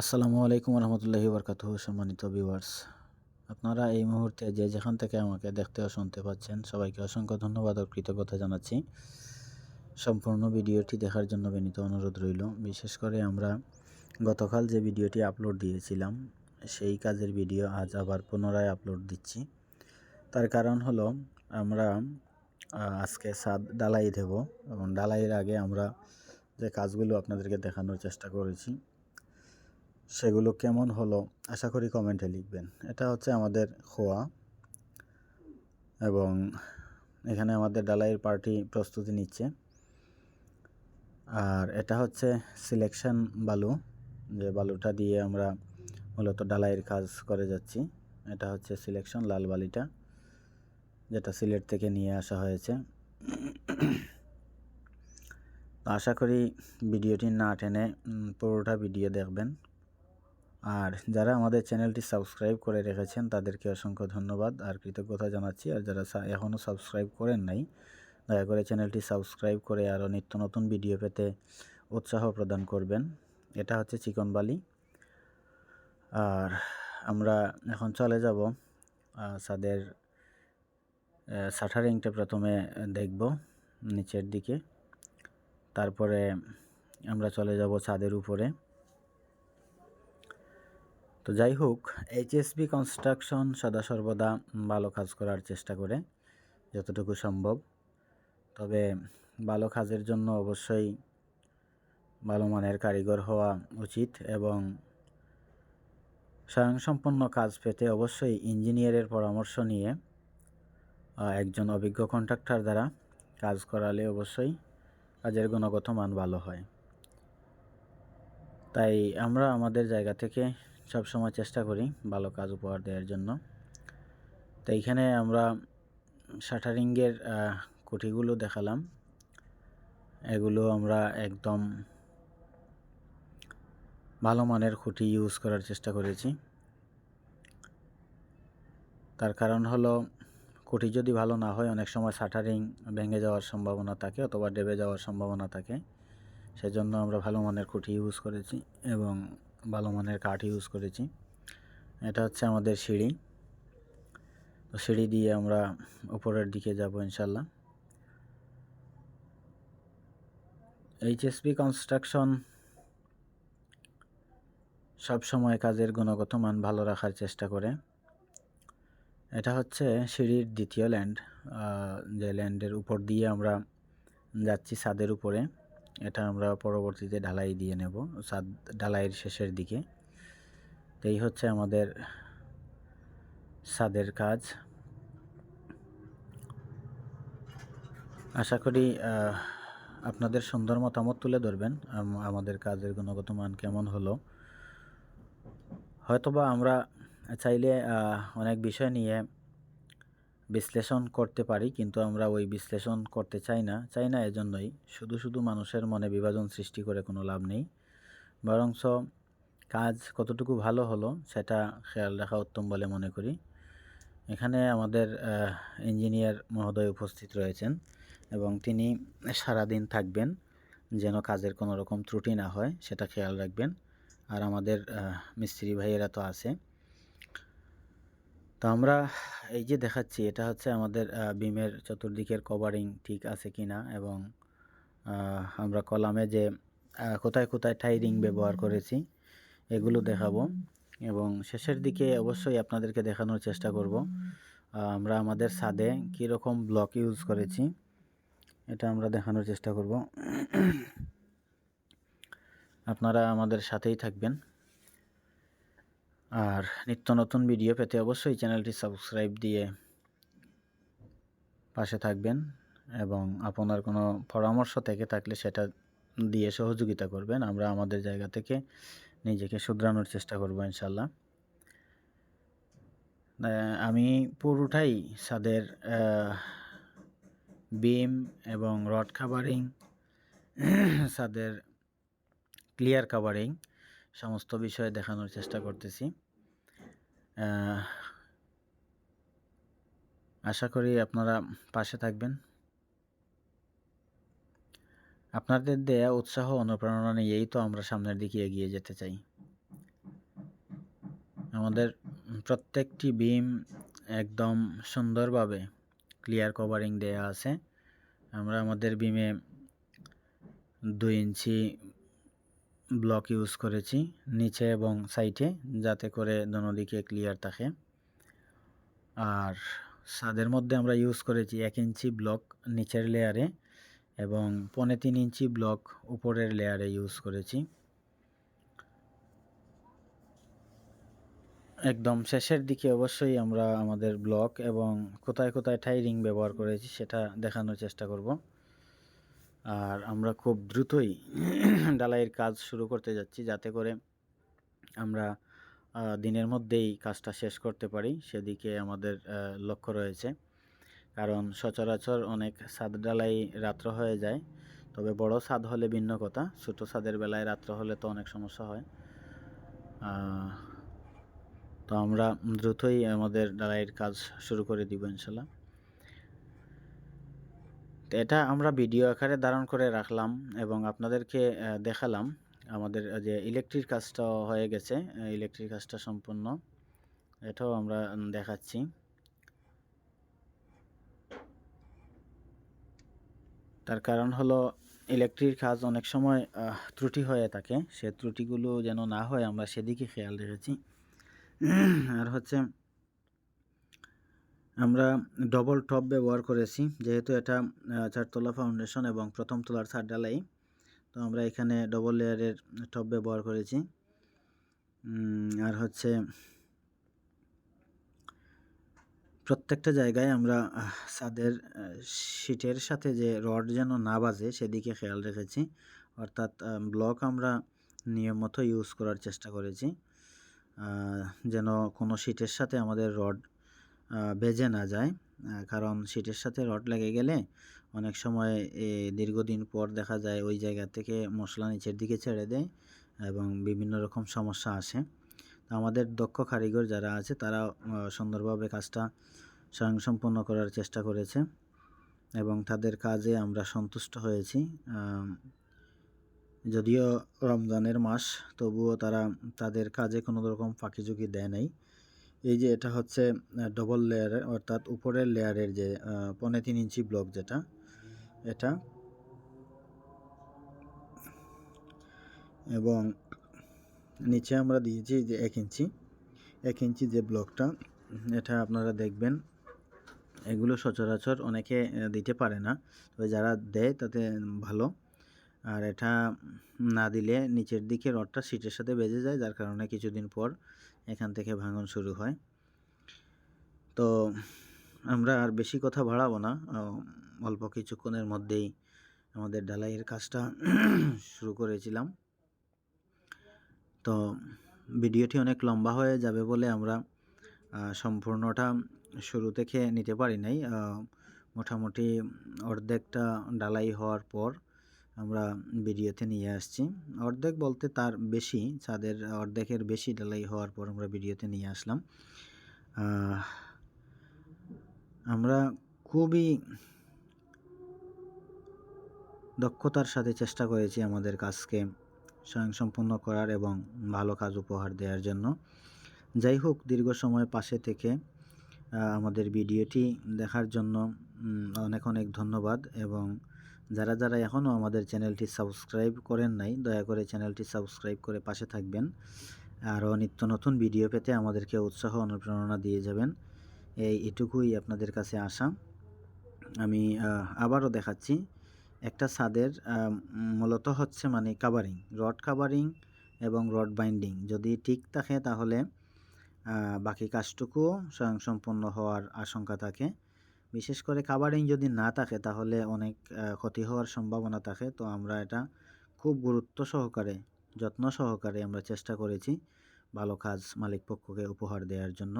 আসসালামু আলাইকুম রহমতুল্লাহি বরকাত সম্মানিত ভিউয়ার্স আপনারা এই মুহূর্তে যে যেখান থেকে আমাকে দেখতে ও শুনতে পাচ্ছেন, সবাইকে অসংখ্য ধন্যবাদ ও কৃতজ্ঞতা জানাচ্ছি। সম্পূর্ণ ভিডিওটি দেখার জন্য বিনীত অনুরোধ রইল। বিশেষ করে আমরা গতকাল যে ভিডিওটি আপলোড দিয়েছিলাম, সেই কাজের ভিডিও আজ আবার পুনরায় আপলোড দিচ্ছি। তার কারণ হলো, আমরা আজকে সাদ, ডালাই দেব এবং ডালাইয়ের আগে আমরা যে কাজগুলো আপনাদেরকে দেখানোর চেষ্টা করেছি সেগুলো কেমন হলো আশা করি কমেন্টে লিখবেন। এটা হচ্ছে আমাদের খোয়া এবং এখানে আমাদের ডালাইয়ের পার্টি প্রস্তুতি নিচ্ছে। আর এটা হচ্ছে সিলেকশন বালু, যে বালুটা দিয়ে আমরা মূলত ডালাইয়ের কাজ করে যাচ্ছি। এটা হচ্ছে সিলেকশন লাল বালিটা, যেটা সিলেট থেকে নিয়ে আসা হয়েছে। আশা করি ভিডিওটি না টেনে পুরোটা ভিডিও দেখবেন। আর যারা আমাদের চ্যানেলটি সাবস্ক্রাইব করে রেখেছেন, তাদেরকে অসংখ্য ধন্যবাদ। আর কৃতজ্ঞতা জানাচ্ছি, আর যারা এখনও সাবস্ক্রাইব করেন নাই, দয়া করে চ্যানেলটি সাবস্ক্রাইব করে আরও নিত্য নতুন ভিডিও পেতে উৎসাহ প্রদান করবেন। এটা হচ্ছে চিকন বালি আর আমরা এখন চলে যাব সাদের সাঠারিংটা প্রথমে দেখব, নিচের দিকে। তারপরে আমরা চলে যাব ছাদের উপরে। তো যাই হোক, এইচএসবি কনস্ট্রাকশন সদা সর্বদা ভালো কাজ করার চেষ্টা করে, যতটুকু সম্ভব। তবে ভালো কাজের জন্য অবশ্যই ভালো মানের কারিগর হওয়া উচিত এবং স্বয়ংসম্পন্ন কাজ পেতে অবশ্যই ইঞ্জিনিয়ারের পরামর্শ নিয়ে একজন অভিজ্ঞ কন্ট্রাক্টর দ্বারা কাজ করালে অবশ্যই কাজের গুণগত মান ভালো হয়। তাই আমরা আমাদের জায়গা থেকে সব সময় চেষ্টা করি ভালো কাজ উপহার দেওয়ার জন্য। তো এইখানে আমরা শাটারিংয়ের কুঠিগুলো দেখালাম। এগুলো আমরা একদম ভালো মানের খুঁটি ইউজ করার চেষ্টা করেছি। তার কারণ হলো খুঁটি যদি ভালো না হয়, অনেক সময় শাটারিং ভেঙে যাওয়ার সম্ভাবনা থাকে অথবা ডেবে যাওয়ার সম্ভাবনা থাকে। সেজন্য আমরা ভালো মানের খুঁটি ইউজ করেছি এবং ভালো মানের কাঠ ইউজ করেছি। এটা হচ্ছে আমাদের সিঁড়ি। তো সিঁড়ি দিয়ে আমরা উপরের দিকে যাব ইনশাল্লাহ। এইচএসপি কনস্ট্রাকশন সব সময় কাজের গুণগত মান ভালো রাখার চেষ্টা করে। এটা হচ্ছে সিঁড়ির দ্বিতীয় ল্যান্ড যে ল্যান্ডের উপর দিয়ে আমরা যাচ্ছি ছাদের উপরে। এটা আমরা পরবর্তীতে ঢালাই দিয়ে নেব, সাদ, ঢালাইয়ের শেষের দিকে। তো এই হচ্ছে আমাদের সাদের কাজ। আশা করি আপনাদের সুন্দর মতামত তুলে ধরবেন আমাদের কাজের গুণগত মান কেমন হলো। হয়তোবা আমরা চাইলে অনেক বিষয় নিয়ে বিশ্লেষণ করতে পারি, কিন্তু আমরা ওই বিশ্লেষণ করতে চাই না। চাই না এজন্যই। শুধু শুধু মানুষের মনে বিভাজন সৃষ্টি করে কোনো লাভ নেই। বরংস কাজ কতটুকু ভালো হলো সেটা খেয়াল রাখা উত্তম বলে মনে করি। এখানে আমাদের ইঞ্জিনিয়ার মহোদয় উপস্থিত রয়েছেন এবং তিনি সারাদিন থাকবেন যেন কাজের কোনো রকম ত্রুটি না হয়, সেটা খেয়াল রাখবেন। আর আমাদের মিস্ত্রি ভাইয়েরা তো আছে। তো আমরা এই যে দেখাচ্ছি, এটা হচ্ছে আমাদের বিমের চতুর্দিকের কভারিং ঠিক আছে কি না এবং আমরা কলামে যে কোথায় কোথায় টাইরিং ব্যবহার করেছি, এগুলো দেখাবো এবং শেষের দিকে অবশ্যই আপনাদেরকে দেখানোর চেষ্টা করব। আমরা আমাদের ছাদে কীরকম ব্লক ইউজ করেছি, এটা আমরা দেখানোর চেষ্টা করব। আপনারা আমাদের সাথেই থাকবেন। আর নিত্য নতুন ভিডিও পেতে অবশ্যই চ্যানেলটি সাবস্ক্রাইব দিয়ে পাশে থাকবেন এবং আপনার কোনো পরামর্শ থেকে থাকলে সেটা দিয়ে সহযোগিতা করবেন। আমরা আমাদের জায়গা থেকে নিজেকে শুধরানোর চেষ্টা করব ইনশাল্লাহ আমি পুরোটাই সাদের বিম এবং রড কাভারিং সাদের ক্লিয়ার কাভারিং সমস্ত বিষয়ে দেখানোর চেষ্টা করতেছি। আশা করি আপনারা পাশে থাকবেন। আপনাদের দেয়া উৎসাহ, অনুপ্রেরণা নিয়েই তো আমরা সামনের দিকে এগিয়ে যেতে চাই। আমাদের প্রত্যেকটি বিম একদম সুন্দরভাবে ক্লিয়ার কভারিং দেয়া আছে। আমরা আমাদের বিমে দুই ইঞ্চি ব্লক ইউজ করেছি নিচে এবং সাইডে যাতে করে দোনো দিকে ক্লিয়ার থাকে। আর ছাদের মধ্যে আমরা ইউজ করেছি এক ইঞ্চি ব্লক নিচের লেয়ারে এবং পনে তিন ইঞ্চি ব্লক উপরের লেয়ারে ইউজ করেছি। একদম শেষের দিকে অবশ্যই আমরা আমাদের ব্লক এবং কোথায় কোথায় ঠাই রিং ব্যবহার করেছি সেটা দেখানোর চেষ্টা করব। আর আমরা খুব দ্রুতই ডালাইয়ের কাজ শুরু করতে যাচ্ছি যাতে করে আমরা দিনের মধ্যেই কাজটা শেষ করতে পারি। সেদিকে আমাদের লক্ষ্য রয়েছে। কারণ সচরাচর অনেক ছাদ ডালাই রাত্র হয়ে যায়। তবে বড় ছাদ হলে ভিন্ন কথা। ছোটো ছাদের বেলায় রাত্র হলে তো অনেক সমস্যা হয়। তো আমরা দ্রুতই আমাদের ডালাইয়ের কাজ শুরু করে দিব ইনশাল্লাহ। এটা আমরা ভিডিও আকারে ধারণ করে রাখলাম এবং আপনাদেরকে দেখালাম আমাদের যে ইলেকট্রিক কাজটা হয়ে গেছে ইলেকট্রিক কাজটা সম্পূর্ণ। এটাও আমরা দেখাচ্ছি। তার কারণ হলো ইলেকট্রিক কাজ অনেক সময় ত্রুটি হয়ে থাকে। সে ত্রুটিগুলো যেন না হয়, আমরা সেদিকে খেয়াল রেখেছি। আর হচ্ছে আমরা ডবল টপ ব্যবহার করেছি, যেহেতু এটা চারতলা ফাউন্ডেশন এবং প্রথম তলার ছাদ ডালাই তো আমরা এখানে ডবল লেয়ারের টপ ব্যবহার করেছি। আর হচ্ছে প্রত্যেকটা জায়গায় আমরা ছাদের শিটের সাথে যে রড যেন না বাজে সেদিকে খেয়াল রেখেছি। অর্থাৎ ব্লক আমরা নিয়ম মতো ইউজ করার চেষ্টা করেছি। যেন কোনো শিটের সাথে আমাদের রড বেজে না যায় কারণ শিটের সাথে রড লেগে গেলে অনেক সময় দীর্ঘদিন পর দেখা যায় ওই জায়গা থেকে মশলা নিচের দিকে ছেড়ে দেয় এবং বিভিন্ন রকম সমস্যা আসে। তো আমাদের দক্ষ কারিগর যারা আছে, তারা সুন্দরভাবে কাজটা স্বয়ংসম্পন্ন করার চেষ্টা করেছে এবং তাদের কাজে আমরা সন্তুষ্ট হয়েছি। যদিও রমজানের মাস, তবুও তারা, তাদের কাজে কোনো রকম ফাঁকি ঝুঁকি দেয় নাই। এই যে এটা হচ্ছে ডবল লেয়ারের অর্থাৎ উপরের লেয়ারের যে পনেরো তিন ইঞ্চি ব্লক যেটা, এটা। এবং নিচে আমরা দিয়েছি যে এক ইঞ্চি। এক ইঞ্চি যে ব্লকটা এটা আপনারা দেখবেন, এগুলো সচরাচর অনেকে দিতে পারে না। তবে যারা দেয় তাতে ভালো। আর এটা না দিলে নিচের দিকে রডটা সিটের সাথে বেজে যায়, যার কারণে কিছুদিন পর এখান থেকে ভাঙন শুরু হয়। তো আমরা আর বেশি কথা বাড়াবো না। অল্প কিছুক্ষণের মধ্যেই আমাদের ডালাইয়ের কাজটা শুরু করেছিলাম। তো ভিডিওটি অনেক লম্বা হয়ে যাবে বলে আমরা সম্পূর্ণটা শুরু থেকে নিতে পারি নাই। মোটামুটি অর্ধেকটা ডালাই হওয়ার পর আমরা ভিডিওতে নিয়ে আসছি। অর্ধেক বলতে তার বেশি ছাদের অর্ধেকের বেশি ডালাই হওয়ার পর আমরা ভিডিওতে নিয়ে আসলাম। আমরা খুবই দক্ষতার সাথে চেষ্টা করেছি আমাদের কাজকে স্বয়ংসম্পূর্ণ করার এবং ভালো কাজ উপহার দেওয়ার জন্য। যাই হোক, দীর্ঘ সময় পাশে থেকে আমাদের ভিডিওটি দেখার জন্য অনেক অনেক ধন্যবাদ এবং যারা যারা এখনও আমাদের চ্যানেলটি সাবস্ক্রাইব করেন নাই, দয়া করে চ্যানেলটি সাবস্ক্রাইব করে পাশে থাকবেন। আরও নিত্য নতুন ভিডিও পেতে আমাদেরকে উৎসাহ, অনুপ্রেরণা দিয়ে যাবেন। এই এটুকুই আপনাদের কাছে আসা আমি আবারও দেখাচ্ছি একটা ছাদের মূলত হচ্ছে মানে কাভারিং রড কাভারিং এবং রড বাইন্ডিং যদি ঠিক থাকে তাহলে বাকি কাজটুকুও স্বয়ংসম্পূর্ণ হওয়ার আশঙ্কা থাকে। বিশেষ করে কাভারিং যদি না থাকে তাহলে অনেক ক্ষতি হওয়ার সম্ভাবনা থাকে। তো আমরা এটা খুব গুরুত্ব সহকারে, যত্ন সহকারে আমরা চেষ্টা করেছি ভালো কাজ মালিক পক্ষকে উপহার দেওয়ার জন্য।